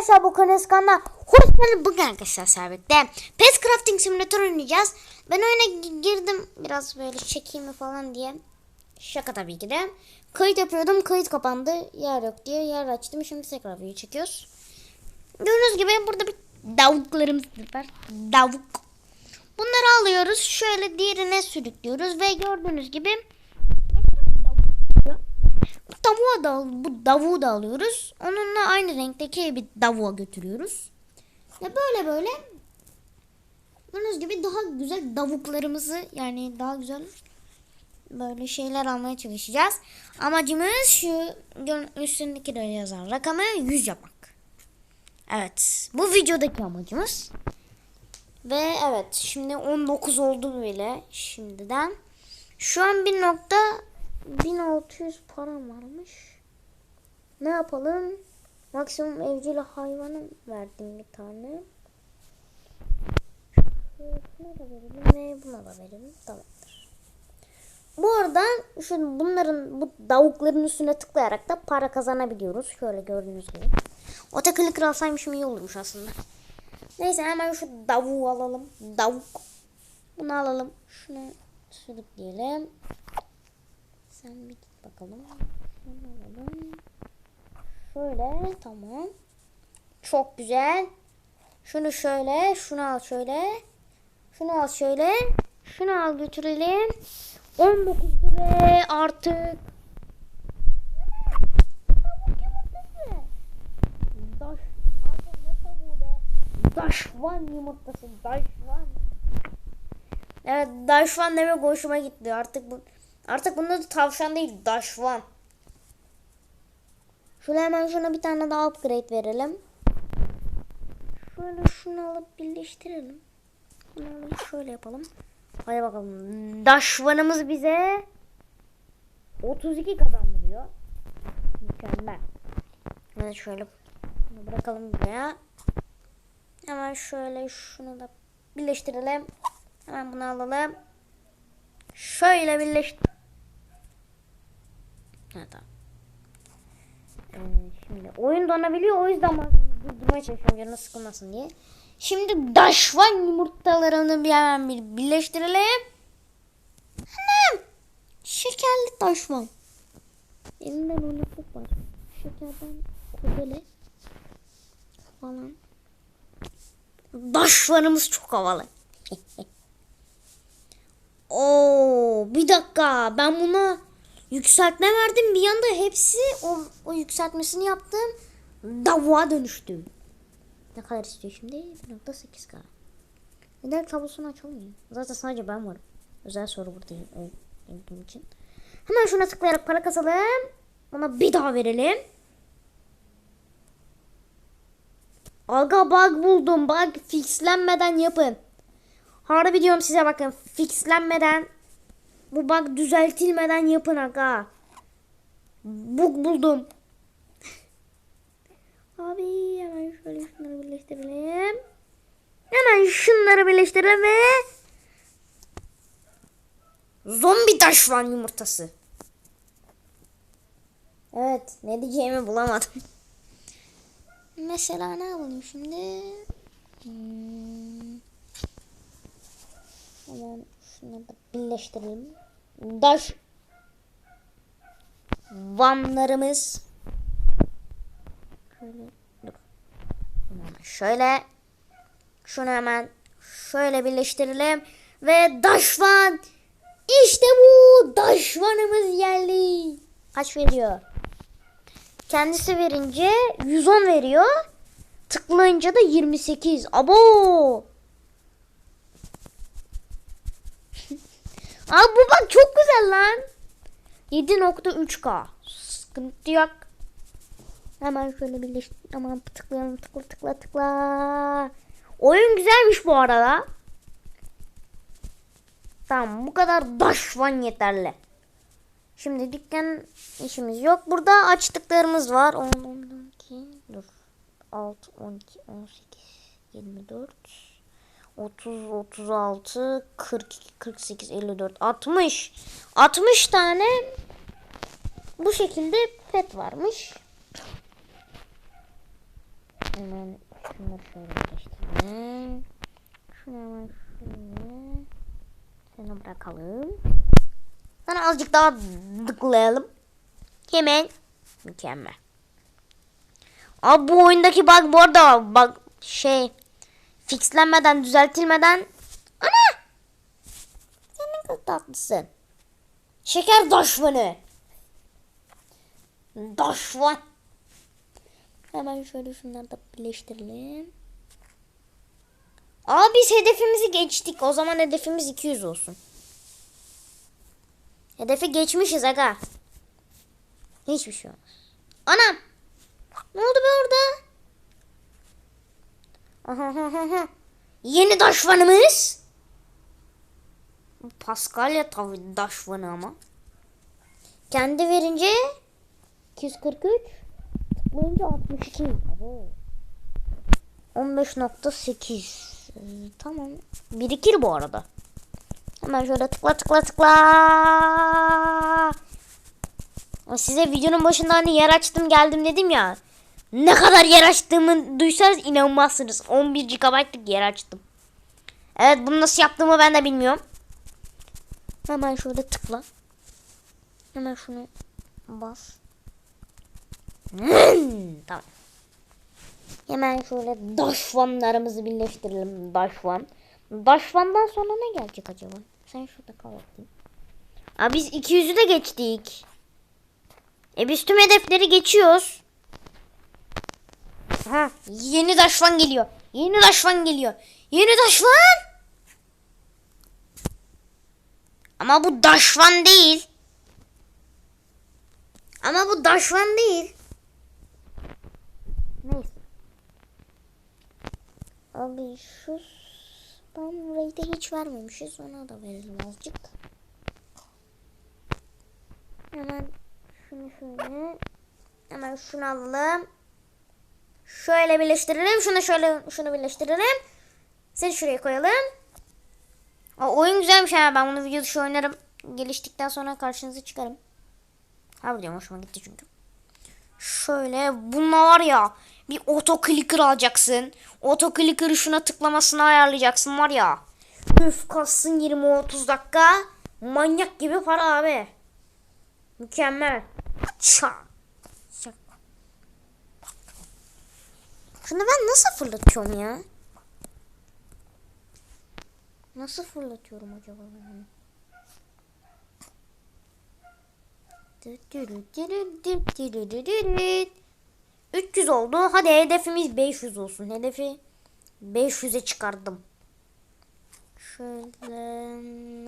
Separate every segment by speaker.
Speaker 1: arkadaşlar bu kanal kanalına hoş geldiniz. Bugün arkadaşlar Servet'te Pet Crafting Simulator oynayacağız. Ben oyuna gi- girdim biraz böyle çekeyim falan diye. Şaka tabii ki de. Kayıt yapıyordum kayıt kapandı. Yer yok diye yer açtım. Şimdi tekrar video çekiyoruz. Gördüğünüz gibi burada bir davuklarımız var. Davuk. Bunları alıyoruz. Şöyle diğerine sürüklüyoruz ve gördüğünüz gibi tavuğa da bu davuğu da alıyoruz. Onunla aynı renkteki bir davuğa götürüyoruz. Ve böyle böyle gördüğünüz gibi daha güzel davuklarımızı yani daha güzel böyle şeyler almaya çalışacağız. Amacımız şu üstündeki de yazan rakamı 100 yapmak. Evet. Bu videodaki amacımız. Ve evet şimdi 19 oldu bile şimdiden. Şu an bir nokta 1600 param varmış. Ne yapalım? Maksimum evcil hayvanı verdim bir tane. Şuna da verelim ve buna da verelim. Tamamdır. Bu arada şu bunların bu davukların üstüne tıklayarak da para kazanabiliyoruz. Şöyle gördüğünüz gibi. Otokilik alsaymışım iyi olurmuş aslında. Neyse hemen şu davuğu alalım. Davuk. Bunu alalım. Şunu sürükleyelim. Sen bir git bakalım. Şöyle tamam. Çok güzel. Şunu şöyle, şunu al şöyle. Şunu al şöyle. Şunu al götürelim. 19'du ve artık Daş. Daşvan yumurtası. Daşvan. Evet Daşvan demek hoşuma gitti. Artık bu artık bunun adı tavşan değil Daşvan. Şöyle hemen şuna bir tane daha upgrade verelim. Şöyle şunu alıp birleştirelim. Bunu alıp şöyle yapalım. Hadi bakalım. Daşvanımız bize 32 kazandırıyor. Mükemmel. Evet şöyle bunu bırakalım buraya. Hemen şöyle şunu da birleştirelim. Hemen bunu alalım. Şöyle birleştir. Ha, tamam. Ee, şimdi oyun donabiliyor o yüzden durdurmaya çalışıyorum canı sıkılmasın diye. Şimdi daşvan yumurtalarını bir hemen bir birleştirelim. Anam! Şekerli daşvan. Elinden oynaklık var. Şekerden kurdele falan. Daşvanımız çok havalı. Oo, bir dakika ben buna yükseltme verdim bir anda hepsi o, o yükseltmesini yaptım davuğa dönüştü. Ne kadar istiyor şimdi? 1.8k. Neden tablosunu açamıyor? Zaten sadece ben varım. Özel soru buradayım olduğum için. Hemen şuna tıklayarak para kazalım. Ona bir daha verelim. Aga bug buldum. Bug fixlenmeden yapın. Harbi diyorum size bakın. Fixlenmeden bu bug düzeltilmeden yapın aga. Bug buldum. Abi hemen şöyle şunları birleştirelim. Hemen şunları birleştirelim ve zombi taşvan yumurtası. Evet ne diyeceğimi bulamadım. Mesela ne yapalım şimdi? Hmm. Hemen birleştirelim. Daş vanlarımız şöyle dur. Şöyle şunu hemen şöyle birleştirelim ve daşvan işte bu daşvanımız geldi. Kaç veriyor? Kendisi verince 110 veriyor. Tıklayınca da 28. Abo! Aa bu bak çok güzel lan. 7.3K. Sıkıntı yok. Hemen şöyle birleştir. Aman tıklayalım tıkla tıkla tıkla. Oyun güzelmiş bu arada. Tamam bu kadar daşvan yeterli. Şimdi dükkan işimiz yok. Burada açtıklarımız var. 10, 12, dur. 6, 12, 18, 24, 30, 36, 42, 48, 54, 60. 60 tane bu şekilde pet varmış. Hemen şunları şöyle birleştirelim. Şunu hemen şöyle. Seni bırakalım. Sana azıcık daha dıklayalım. Hemen. Mükemmel. Abi bu oyundaki bug bu arada bug şey fixlenmeden düzeltilmeden ana sen ne kadar tatlısın. Şeker daşvanı. Daşvan. Hemen şöyle şunları da birleştirelim. Aa biz hedefimizi geçtik. O zaman hedefimiz 200 olsun. Hedefi geçmişiz aga. Hiçbir şey olmaz. Anam. Ne oldu be orada? Yeni daşvanımız. Paskalya tabii daşvanı ama. Kendi verince 243 tıklayınca 62. Abo. 15.8 Ee, Tamam. Birikir bu arada. Hemen şöyle tıkla tıkla tıkla. Size videonun başında hani yer açtım geldim dedim ya. Ne kadar yer açtığımı duysanız inanmazsınız. 11 GB'lık yer açtım. Evet bunu nasıl yaptığımı ben de bilmiyorum. Hemen şöyle tıkla. Hemen şunu bas. Hmm, tamam. Hemen şöyle daşvanlarımızı birleştirelim. Daşvan. Daşvandan sonra ne gelecek acaba? Sen şurada kal bakayım. Aa, biz 200'ü de geçtik. E biz tüm hedefleri geçiyoruz. Ha, yeni daşvan geliyor. Yeni daşvan geliyor. Yeni daşvan. Ama bu daşvan değil. Ama bu daşvan değil. Neyse. Abi şu spam rate'e hiç vermemişiz. Ona da verelim azıcık. Hemen şunu şöyle. Hemen şunu alalım. Şöyle birleştirelim. Şunu şöyle şunu birleştirelim. Seni şuraya koyalım. Aa, oyun güzelmiş ha. Ben bunu video oynarım. Geliştikten sonra karşınıza çıkarım. Ha videom hoşuma gitti çünkü. Şöyle bununla var ya bir auto clicker alacaksın. Auto clicker'ı şuna tıklamasını ayarlayacaksın var ya. Üf kassın 20-30 dakika. Manyak gibi para abi. Mükemmel. Ça. Şunu ben nasıl fırlatıyorum ya? Nasıl fırlatıyorum acaba ben bunu? 300 oldu. Hadi hedefimiz 500 olsun. Hedefi 500'e çıkardım. Şöyle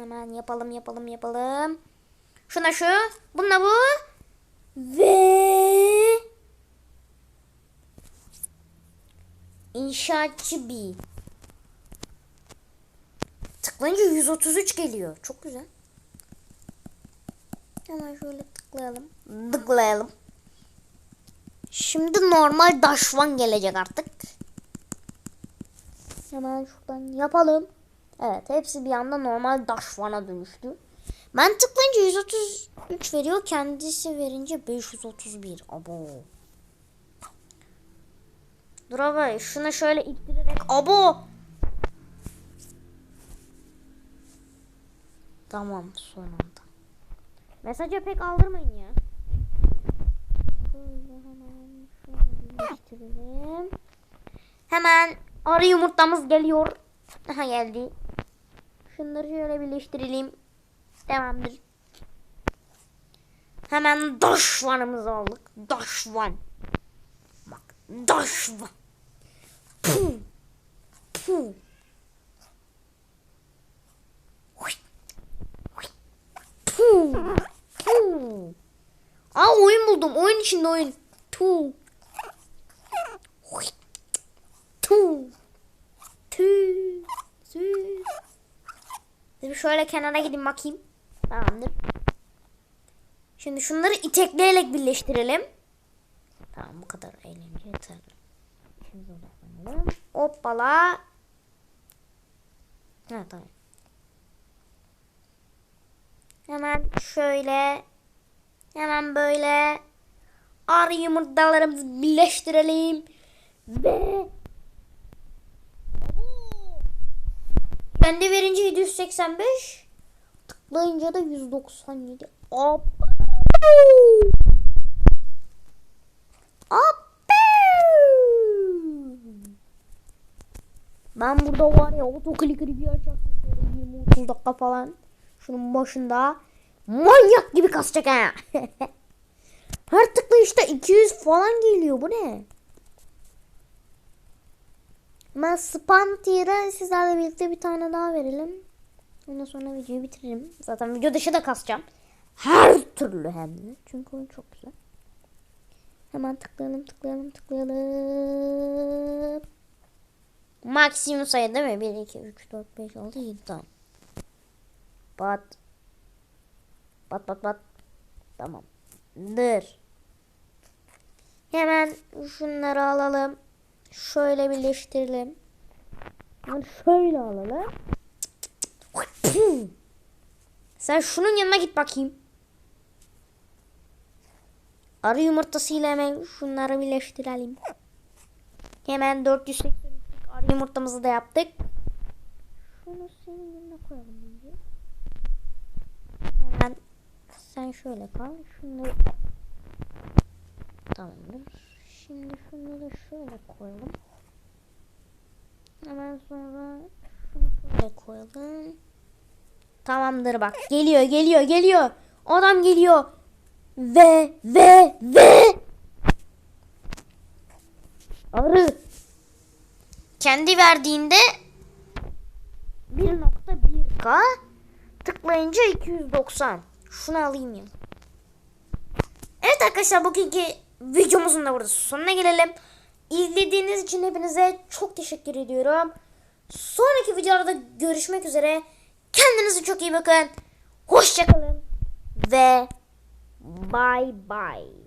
Speaker 1: hemen yapalım yapalım yapalım. Şuna şu. Bununla bu. Ve İnşaatçı bir. Tıklayınca 133 geliyor. Çok güzel. Hemen şöyle tıklayalım. Tıklayalım. Şimdi normal daşvan gelecek artık. Hemen şuradan yapalım. Evet hepsi bir anda normal daşvana dönüştü. Ben tıklayınca 133 veriyor. Kendisi verince 531. Abo. Dur abi şunu şöyle ittirerek. Abo. Tamam son anda. Mesajı pek aldırmayın ya. Hemen. Hemen arı yumurtamız geliyor. Aha geldi. Şunları şöyle birleştirelim. Tamamdır. Hemen daşvanımızı aldık. Daşvan. Bak daşvan. Huy. Puh. Puh. Aa oyun buldum. Oyun içinde oyun. Tu. Tu. Tu. Tu. Dur şöyle kenara gidin bakayım. Tamamdır. Şimdi şunları itekleyerek birleştirelim. Tamam bu kadar eğlence yeter. Şimdi. Hoppala. Ha tamam. Hemen şöyle. Hemen böyle. Arı yumurtalarımızı birleştirelim. Ve kendi verince 785 tıklayınca da 197. Hop. Ben burada var ya otoklikeri bir açacaktım şöyle 20-30 dakika falan. Şunun başında manyak gibi kasacak ha. Her tıklayışta 200 falan geliyor bu ne? Ben spam tier'e sizlerle birlikte bir tane daha verelim. Ondan sonra videoyu bitiririm. Zaten video dışı da kasacağım. Her türlü hem de. Çünkü oyun çok güzel. Hemen tıklayalım tıklayalım tıklayalım. Maksimum sayı değil mi? 1, 2, 3, 4, 5, 6, 7 tamam. Bat. Bat bat bat. Tamam. Dır. Hemen şunları alalım. Şöyle birleştirelim. Bunu şöyle alalım. Sen şunun yanına git bakayım. Arı yumurtasıyla hemen şunları birleştirelim. Hemen 483 arı yumurtamızı da yaptık. Şunu senin yanına koyalım önce. Hemen sen şöyle kal. Şunları Tamamdır. Şimdi şunu da şöyle koyalım. Hemen sonra şunu şöyle koyalım. Tamamdır bak. Geliyor, geliyor, geliyor. Adam geliyor. Ve ve ve arı kendi verdiğinde 1.1K tıklayınca 290. Şunu alayım ya. Evet arkadaşlar bugünkü videomuzun da burada sonuna gelelim. İzlediğiniz için hepinize çok teşekkür ediyorum. Sonraki videolarda görüşmek üzere. Kendinize çok iyi bakın. Hoşçakalın. Ve bye bye.